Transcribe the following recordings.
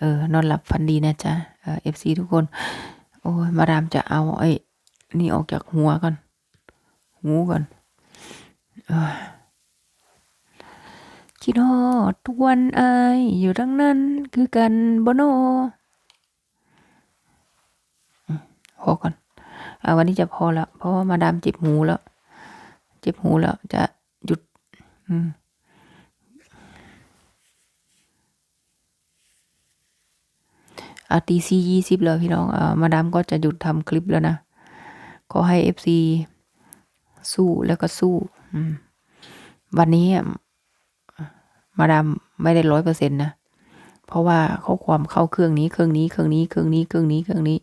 เออนอนหลับฝันดีนะจ๊ะเอฟซีทุกคน โอ้ยมาดามจะเอาไอ้นี่ออกจากหัวก่อน หูก่อนเอ้ยคิดฮอดทุกวันอายอยู่ทั้งนั้นคือกันบโนพอก่อนเอาวันนี้จะพอแล้วเพราะว่ามาดามเจ็บหูแล้ว เจ็บหูแล้ว จะหยุด อืม อาตีซียี่สิบแล้วพี่น้องอมาดามก็จะหยุดทำคลิปแล้วนะ ขอให้เอฟซีสู้แล้วก็สู้วันนี้อะมาดามไม่ได้ร้อยเปอร์เซ็นต์นะ เพราะว่าข้อความเข้าเครื่องนี้เครื่องนี้เครื่องนี้เครื่องนี้เครื่องนี้เครื่องนี้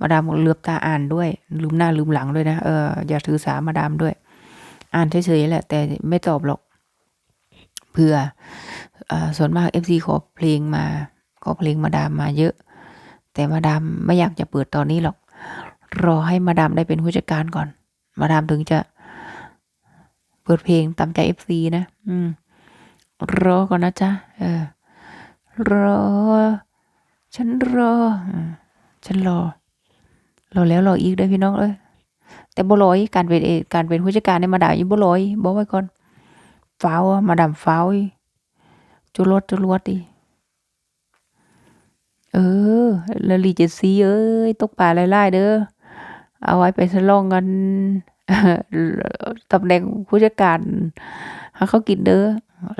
มาดามเลือบตาอ่านด้วย ลืมหน้าลืมหลังด้วยนะเอออย่าถือสามาดามด้วย อ่านเฉยๆแหละ แต่ไม่ตอบหรอกเพื่ออาส่วนมากเอฟซีขอเพลงมาขอเพลงมาดามมาเยอะ แต่มาดามไม่อยากจะเปิดตอนนี้หรอก รอให้มาดามได้เป็นผู้จัดการก่อน มาดามถึงจะ เปิดเพลงตามใจเอฟซีนะ อืม รอก่อนนะจ๊ะ เออ รอ ฉันรอ ฉันรอ รอแล้วรออีกด้อพี่น้องเอ้ย แต่บ่ลอยการเป็นการเป็นผู้จัดการในมาดามยังบ่ลอยบอกไว้ก่อน ฟ้าวมาดามฟ้าวจุรวดจุรวดดิ เออล้วลีเจดซีเอ้ยตกปลาหลายๆเด้อเอาไว้ไปสลองกันตำแหน่งผู้จัดการให้เขากินเด้อ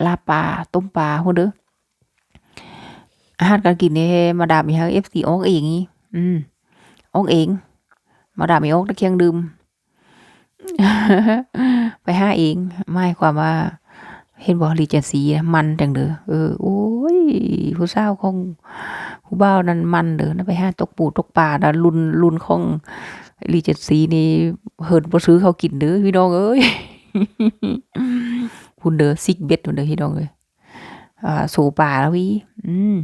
ลาปลาต้มปลาพุ่นเด้ออาหารการกินเนี่ยมาดามมีให้ FC ออกเองอีอืมออกเอง มาดามมีออกตะเคียงดื่มไปห้าเองหมายความว่า เห็นบ่ลีเจนซีมันจังเด้อเออโอ้ยผู้สาวของ ผู้บ่าวนั้นมันเด้อนะไปหาตกปูตกปลานะรุ่นรุ่นของลีเจนซีนี่เฮินบ่ซื้อเขากินเด้อพี่น้องเอ้ยพุ่นเด้อซิกเบ็ดพุ่นเด้อพี่น้องเอ้ยอ่าสู่ป่าแล้ววิอืม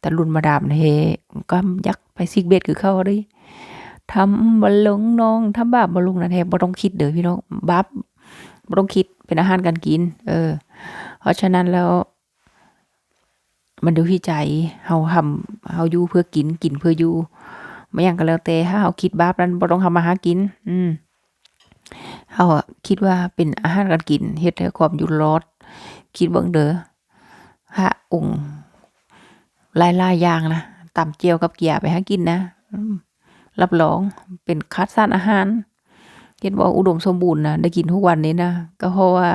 แต่รุ่นมาดามเฮก็ยักไปซิกเบ็ดคือเขาเด้ทำบ่ลงน้องทำบาปบ่ลงนั่นแฮบ่ต้องคิดเด้อพี่น้องบาปบ่ต้องคิดเป็นอาหารการกิน เออ เพราะฉะนั้นแล้ว มันดูที่ใจเฮาทำเฮาอยู่เพื่อกินกินเพื่ออยู่ไม่อย่างก็แล้วแต่ถ้าเฮาคิดบาปนั้นบ่ต้องทำมาหากิน อืมเฮาคิดว่าเป็นอาหารการกินเฮ็ดให้ความอยู่รอดคิดเบิ่งเด้อพระองค์หลายๆอย่างนะตำเจียวกับเกียไปหากินนะรับรองเป็นคัดสารอาหารเห็นบอกอุดมสมบูรณ์นะได้กินทุกวันนี้นะก็เพราะว่า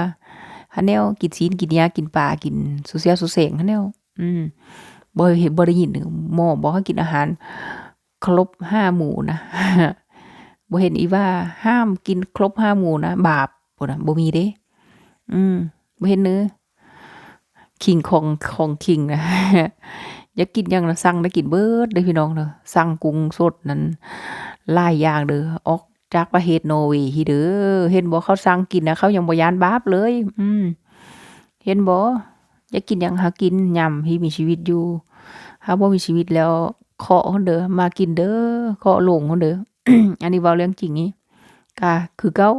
ฮันแนวกินซีนกินยากินปลากินสุเสียสุเสงฮันแนว อืมบ่เห็นบ่ได้ยินหมอบอกให้กินอาหาร ครบห้าหมู่นะบ่เห็นอีว่าห้ามกินครบห้าหมู่นะบาปบ่นะบ่มีเด้ อืมบ่เห็นเนื้อคิงของของคิงนะอยากกินยังนะสั่งได้กินเบิดเด้พี่น้องเด้อสั่งกุ้งสดนั้นหลายอย่างเด้อออกจากประเทศนอร์เวย์ฮีเด้อเห็นบ่เขาสั่งกินนะเขายังบ่ยานบาปเลย อืมเห็นบ่ อยากกินหยังหากินยำที่มีชีวิตอยู่ถ้าบ่มีชีวิตแล้วเคาะคนเด้อมากินเด้อเคาะโลงคนเด้ออันนี้เว้าเรื่องจริงนี่ก็คือเก่า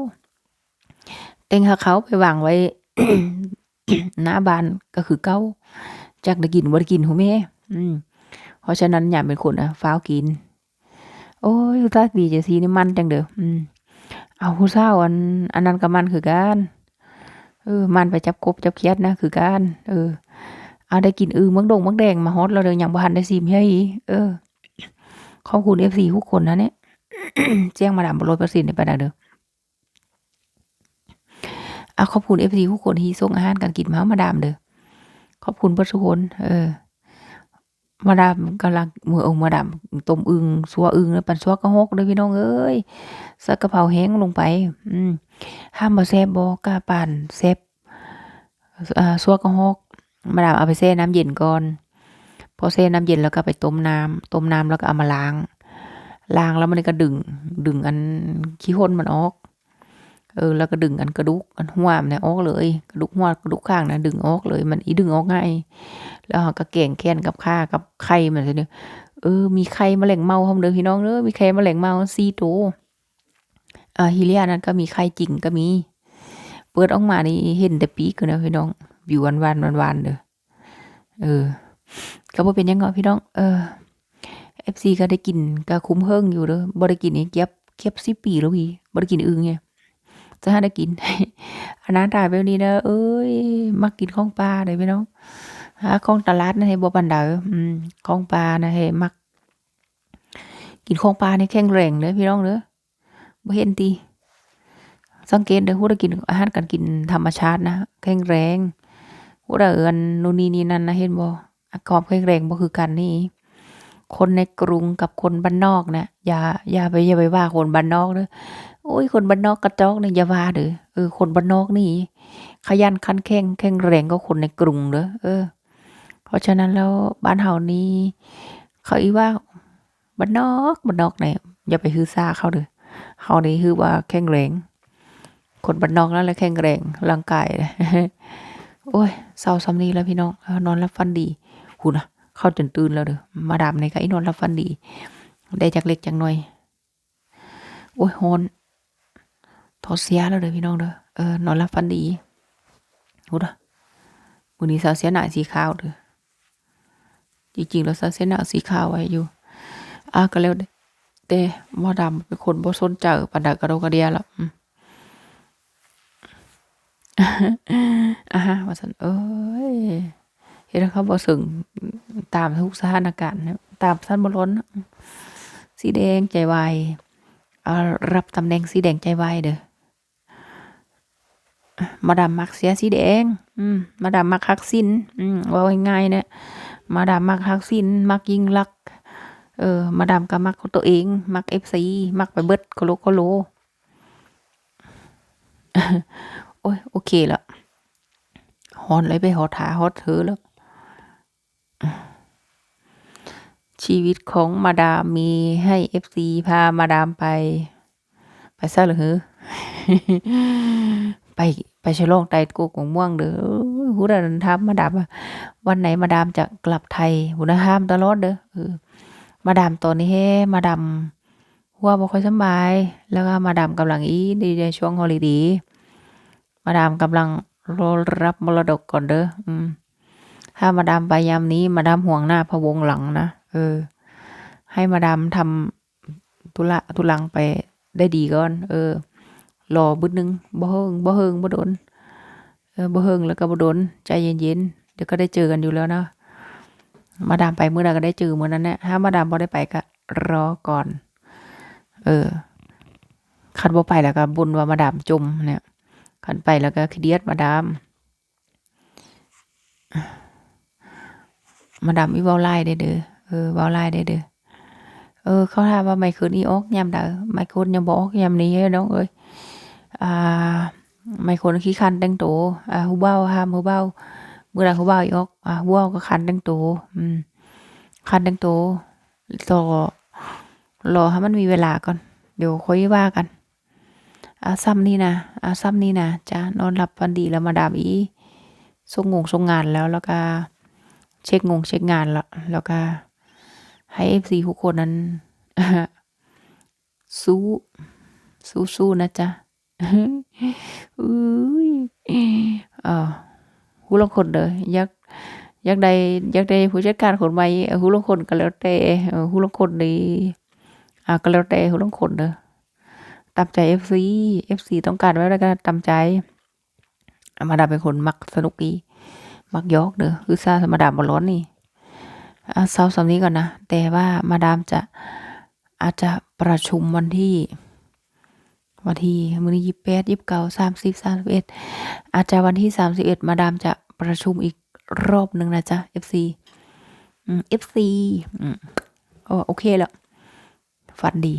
แต่งหาเขาไปวางไว้หน้าบ้านก็คือเก่าจักได้กินบ่ได้กินหูแม่อืมเพราะฉะนั้นอย่าเป็นคนอนะฟ้าวกิน โอ้ยตาดีจะสีนี่มันจังเด้ออืมเอาผู้สาอันอันนั้นก็มันคือกัน เออ มันไปจับกบจับเขียดนะคือกันเออ เอาได้กินอึงมักดงมักแดงมาฮอตเราเด้อยังบ่ทันได้ซิมให้อีเออ ขอบคุณ FC ทุกคนนะเนี่ยแจ้งมาดามบ่100%ในปานนั้นเด้ออะขอบคุณ FC ทุกคนที่ส่งอาหารการกินมามาดามเด้อขอบคุณเบิดทุกคนเออ มาดามกำลังมืออามาดามต้มอึงสัวอึงแล้วปั่นสัวกะฮกเด้อพี่น้องเอ้ยใส่กะเพราแห้งลงไป อืม ห้ามบ่แซ่บบ่กล้าปั่นแซ่บอ่าสัวกะฮกมาดามเอาไปแช่น้ำเย็นก่อน พอแช่น้ำเย็นแล้วก็ไปต้มน้ำต้มน้ำแล้วก็เอามาล้าง ล้างแล้วมันก็ดึง ดึงอันขี้ข้นมันออก เออ แล้วก็ดึงอันกระดูกอันหัวมันเนี่ยออกเลย กระดูกหัวกระดูกข้างนะดึงออกเลย มันอีดึงออกง่าย แล้วก็แก่งแค้นกับข้ากับไข่มันซิเด้อเออ มีไข่แมลงเมาพร้อมเด้อพี่น้องเด้อมีไข่แมลงเม่า4ตัว อ่าฮิเลียนั้นก็มีไข่จริงก็มี เปิดออกมานี่เห็นแต่ปีกอยู่นะพี่น้องวิวหวานๆหวานเด้อเออ ก็บ่เป็นยังเนาะพี่น้อง เออ FC ก็ได้กินก็คุ้มเฮิงอยู่เด้อบ่ได้กินนี่เก็บเก็บ10ปีแล้วพี่บ่ได้กินอึ่งไงจะหาได้กินอันนั้นตายแบบนี้เด้อเอ้ยมักกินของปลาเด้อพี่น้องหาของตลาดนะให้บ่ปานใดอืมของปลานะให้มักกินของปลาในแข็งแรงเด้อพี่น้องเด้อ บ่เห็นติสังเกตเด้อฮู้ได้กินอาหารการกินธรรมชาตินะแข็งแรงฮู้ได้เอิ้นนู่นนี่นี่นั่นนะเห็นบ่อาความแข็งแรงบ่คือกันนี่ คนในกรุงกับคนบ้านนอกนี่ยอย่าอย่าไปอย่าไปว่าคนบ้านนอกเด้อโอ้ยคนบ้านนอกกระจอกเนี่ยอย่าว่าเด้อเออคนบ้านนอกนี่ ขยันขันแข็งแข็งแรงกว่าคนในกรุงเด้อเออ เพราะฉะนั้นแล้วบ้านเฮานี่เขาอีว่าบ้านนอกบ้านนอกเนี่ยอย่าไปฮือซาเขาเด้อ เฮานี่คือว่าแข็งแรงคนบ้านนอกนั่นแหละแข็งแรงร่างกายโอ้ยเศร้าซ้ำนี้แล้วพี่น้องนอนหลับฝันดีหูนะเข้าจนตื่นแล้วเด้อมาดามในก็อีนอนหลับฝันดี ได้จากเล็กจากน้อย โอ้ยฮอนทอเสียแล้วเด้อพี่น้องเด้อเออนอนหลับฝันดีหูนะมื้อนี้เสาเสียหน้าสีขาวเด้อจริงๆแล้วเสาเสียหน้าสีขาวไว้อยู่อะก็แล้วเด้ อแต่มาดามเป็นคนบ่สนใจปานใดกระโดกกระเดียแล้วอะฮะว่าซั่นเอ้ยเฮ็ดให้เขาบ่ซึ้งตามทุกสถานการณ์นะตามสั้นบ่ล้นสีแดงใจวายเอารับตำแหน่งสีแดงใจวายเด้อมาดามมักเสียสีแดง อืมมาดามมักฮักซินอืมว่าง่ายๆเนี่ยมาดามมักฮักซิน มักยิงลัก เออ มาดามก็มักตัวเอง มัก FC มักไปเบิดโคโลโคโลโอ้ย โอเคแล้วฮอนเลยไปหอถาฮอดเธอแล้ว ชีวิตของมาดามมีให้ FC พามาดามไป ไปซะเหรือ ไปไปฉลองไตกกของม่วงเด้อหูดันทามมาดามวันไหนมาดามจะกลับไทยหูนะห้ามตลอดเด้อ มาดามตอนนี้เฮ้มาดามหัวบ่ค่อยสบาย แล้วก็มาดามกำลังอีดีในช่วงฮอลิดย์มาดามกำลังรอรับมรดกก่อนเด้ออืมถ้ามาดามไปยามนี้ มาดามห่วงหน้าพะวงหลังนะเออ ให้มาดามทำธุระธุรังไปได้ดีก่อน เออรอบึดนึงบ่เฮิงบ่เฮิงบ่โดนเออบ่เฮิงแล้วก็บ่โดนใจเย็นๆเดี๋ยวก็ได้เจอกันอยู่แล้วนะ มาดามไปเมื้อใดก็ได้เจอเมื้อนั้นแหละถ้ามาดามบ่ได้ไปก็รอก่อน เออคันบ่ไปแล้วก็บ่นว่ามาดามจุมเนี่ยคันไปแล้วก็เครียดมาดามมาดามอีเว้าลายได้เด้อเออเว้าลายได้เด้อเออ เขาถามว่าไมเคิลอีออกยามใดไมเคิลยังบ่ออกยามนี้เน้องเอ้ยอ่าไมเคิลขี้คร้านแต่งโตอ่าผู้เว้าห้ามผู้เว้า มื้อใดผู้เว้าอีกอ่าผู้เว้าก็คร้านแต่งตัวอืมคร้านแต่งตัวรอรอให้มันมีเวลาก่อน เดี๋ยวค่อยว่ากันอ่าซ้ำนี่นะอ่าซ้ำนี่นะจ้ะนอนหลับฝันดีแล้วมาดามอีส่งงงส่งงานแล้วแล้วก็ เช็คงงเช็คงานแล้วแล้วก็ ให้ FC ทุกคนนั้นสู้สู้ๆนะจ๊ะอุ้ยอ่อ ผู้ลงคนเด้ออยากอยากได้อยากได้ผู้จัดการคนใหม่เออผู้ลงคนก็แล้วแต่เออผู้ลงคนนี่อ่าก็แล้วแต่ผู้ลงคนเด้อตามใจ FC FC ต้องการไว้แล้วก็ตามใจมาดามเป็นคนมักสนุกดีมักยอกเด้อคือซามาดามบ่ร้อนนี่เอาเซาสำนี้ก่อนนะ แต่ว่ามาดามจะอาจจะประชุมวันที่ วันที่มื้อยี่สิบแปดยี่สิบเก้าสามสิบสามสิบเอ็ดอาจจะวันที่สามสิบเอ็ดมาดามจะประชุมอีกรอบหนึ่งนะจ๊ะ FC อืม FC อืมโอเคแล้ว ฝันดี